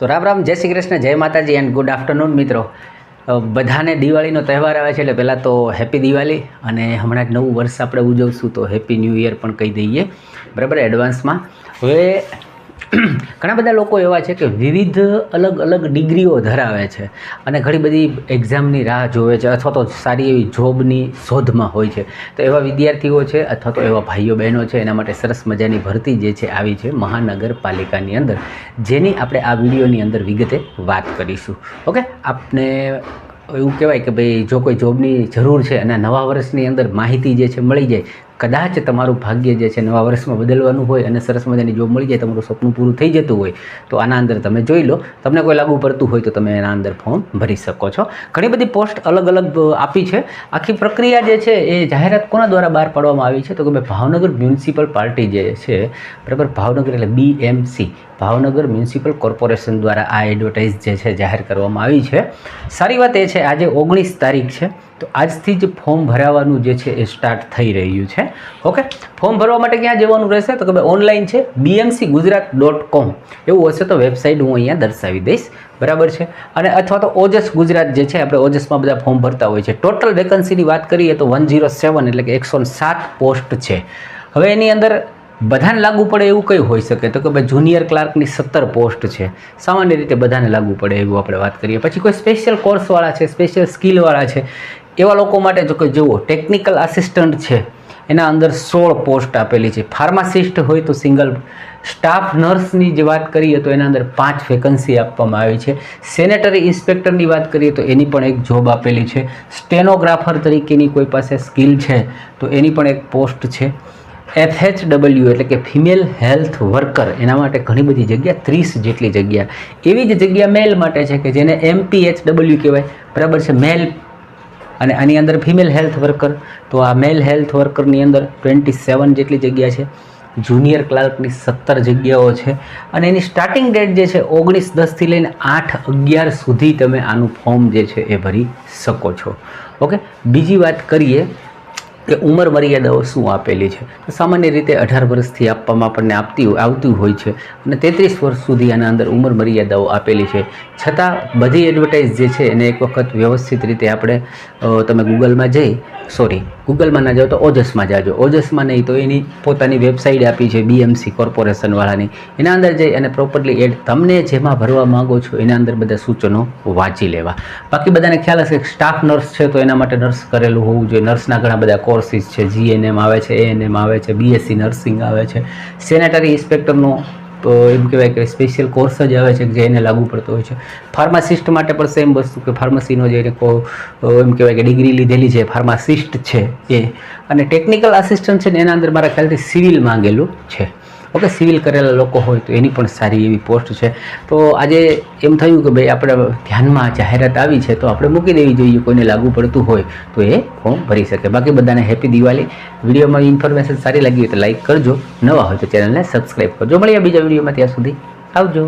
તો રામ રામ, જય શ્રી કૃષ્ણ, જય માતાજી એન્ડ ગુડ આફ્ટરનૂન મિત્રો. બધાને દિવાળીનો તહેવાર આવે છે એટલે પહેલાં તો હેપી દિવાળી અને હમણાં જ નવું વર્ષ આપણે ઉજવશું તો હેપી ન્યૂ યર પણ કહી દઈએ. બરાબર એડવાન્સમાં હવે ઘણા બધા લોકો એવા છે કે વિવિધ અલગ અલગ ડિગ્રીઓ ધરાવે છે અને ઘણી બધી એક્ઝામની રાહ જોવે છે અથવા તો સારી એવી જોબની શોધમાં હોય છે. તો એવા વિદ્યાર્થીઓ છે અથવા તો એવા ભાઈઓ બહેનો છે એના માટે સરસ મજાની ભરતી જે છે આવી છે મહાનગરપાલિકાની અંદર, જેની આપણે આ વિડીયોની અંદર વિગતે વાત કરીશું. ઓકે? આપને એવું કહેવાય કે ભાઈ જો કોઈ જોબની જરૂર છે અને નવા વર્ષની અંદર માહિતી જે છે મળી જાય કદાચ તમારું ભાગ્ય જે છે નવા વર્ષમાં બદલવાનું હોય અને સરસ મજાની જોબ મળી જાય, તમારું સપનું પૂરું થઈ જતું હોય, તો આના અંદર તમે જોઈ લો. તમને કોઈ લાગુ પડતું હોય તો તમે એના અંદર ફોર્મ ભરી શકો છો. ઘણી બધી પોસ્ટ અલગ અલગ આપી છે. આખી પ્રક્રિયા જે છે એ જાહેરાત કોના દ્વારા બહાર પાડવામાં આવી છે? તો કે ભાઈ ભાવનગર મ્યુનિસિપલ પાર્ટી જે છે, બરાબર? ભાવનગર એટલે બીએમસી ભાવનગર મ્યુનિસિપલ કોર્પોરેશન દ્વારા આ એડવર્ટાઇઝ જે છે જાહેર કરવામાં આવી છે. સારી વાત એ છે, આજે ઓગણીસ તારીખ છે. તો આજથી જ ફોર્મ ભરાવાનું જે છે એ સ્ટાર્ટ થઈ રહ્યું છે. ઓકે? ફોર્મ ભરવા માટે ક્યાં જવાનું રહેશે? તો કે ભાઈ ઓનલાઈન છે બીએમસી ગુજરાત ડોટ કોમ એવું હશે તો વેબસાઇટ હું અહીંયા દર્શાવી દઈશ. બરાબર છે? અને અથવા તો ઓજસ ગુજરાત જે છે, આપણે ઓજસમાં બધા ફોર્મ ભરતા હોય છે. ટોટલ વેકન્સીની વાત કરીએ તો વન જીરો સેવન એટલે કે એકસો સાત પોસ્ટ છે. હવે એની અંદર બધાને લાગુ પડે એવું કંઈ હોઈ શકે? તો કે ભાઈ જુનિયર ક્લાર્કની સત્તર પોસ્ટ છે. સામાન્ય રીતે બધાને લાગુ પડે એવું આપણે વાત કરીએ. પછી કોઈ સ્પેશિયલ કોર્સવાળા છે સ્પેશિયલ સ્કિલવાળા છે. એવા લોકો માટે જો કે જુઓ ટેકનિકલ આસિસ્ટન્ટ છે, એના અંદર સોળ પોસ્ટ આપેલી છે. ફાર્માસિસ્ટ હોય તો સિંગલ સ્ટાફ નર્સની જે વાત કરીએ તો એના અંદર પાંચ વેકન્સી આપવામાં આવી છે. સેનેટરી ઇન્સ્પેક્ટરની વાત કરીએ તો એની પણ એક જોબ આપેલી છે. સ્ટેનોગ્રાફર તરીકેની કોઈ પાસે સ્કિલ છે તો એની પણ એક પોસ્ટ છે. એફએચ ડબલ્યુ એટલે કે ફિમેલ હેલ્થ વર્કર એના માટે ઘણી બધી જગ્યા, ત્રીસ જેટલી જગ્યા. એવી જ જગ્યા મેલ માટે છે કે જેને એમપીએચ ડબલ્યુ કહેવાય. બરાબર છે? મેલ અને આની અંદર ફિમેલ હેલ્થ વર્કર તો આ મેલ હેલ્થ વર્કરની અંદર ટ્વેન્ટી સેવન જેટલી જગ્યા છે જુનિયર ક્લાર્કની સત્તર જગ્યાઓ છે, અને એની સ્ટાર્ટિંગ ડેટ જે છે ઓગણીસ દસથી લઈને આઠ અગિયાર સુધી તમે આનું ફોર્મ જે છે એ ભરી શકો છો. ઓકે બીજી વાત કરીએ કે ઉંમર મર્યાદાઓ શું આપેલી છે? સામાન્ય રીતે અઢાર વર્ષથી આપવામાં આપણને આપતી આવતી હોય છે અને તેત્રીસ વર્ષ સુધી આના અંદર ઉંમર મર્યાદાઓ આપેલી છે. છતાં બધી એડવર્ટાઇઝ જે છે એને એક વખત વ્યવસ્થિત રીતે આપણે તમે ગૂગલમાં જઈ સોરી ગૂગલમાં ના જાઓ તો ઓજસમાં જાજો. ઓજસમાં નહીં તો એની પોતાની વેબસાઇટ આપી છે બીએમસી કોર્પોરેશનવાળાની એના અંદર જઈ અને પ્રોપરલી એડ તમને જેમાં ભરવા માંગો છો એના અંદર બધા સૂચનો વાંચી લેવા. બાકી બધાને ખ્યાલ હશે કે સ્ટાફ નર્સ છે તો એના માટે નર્સ કરેલું હોવું જોઈએ. નર્સના ઘણા બધા કોર્સિસ છે. જીએનએમ આવે છે એએનએમ આવે છે બીએસસી નર્સિંગ આવે છે. સેનેટરી ઇન્સ્પેક્ટરનો એમ કહેવાય કે સ્પેશિયલ કોર્સ જ આવે છે જે એને લાગુ પડતો હોય છે. ફાર્માસિસ્ટ માટે પણ સેમ વસ્તુ કે ફાર્મસીનો જે એને એમ કહેવાય કે ડિગ્રી લીધેલી છે ફાર્માસિસ્ટ છે એ. અને ટેકનિકલ આસિસ્ટન્ટ છે ને એના અંદર મારા ખ્યાલથી સિવિલ માંગેલું છે. ઓકે સિવિલ કરેલા લોકો હોય તો એની પણ સારી એવી પોસ્ટ છે. તો આજે એમ થયું કે ભાઈ આપણે ધ્યાનમાં જાહેરાત આવી છે તો આપણે મૂકી દેવી જોઈએ, કોઈને લાગુ પડતું હોય તો એ ફોર્મ ભરી શકે. બાકી બધાને હેપી દિવાળી. વિડીયોમાં ઇન્ફોર્મેશન સારી લાગી હોય તો લાઇક કરજો. નવા હોય તો ચેનલને સબસ્ક્રાઈબ કરજો. મળીએ બીજા વિડીયોમાં ત્યાં સુધી આવજો.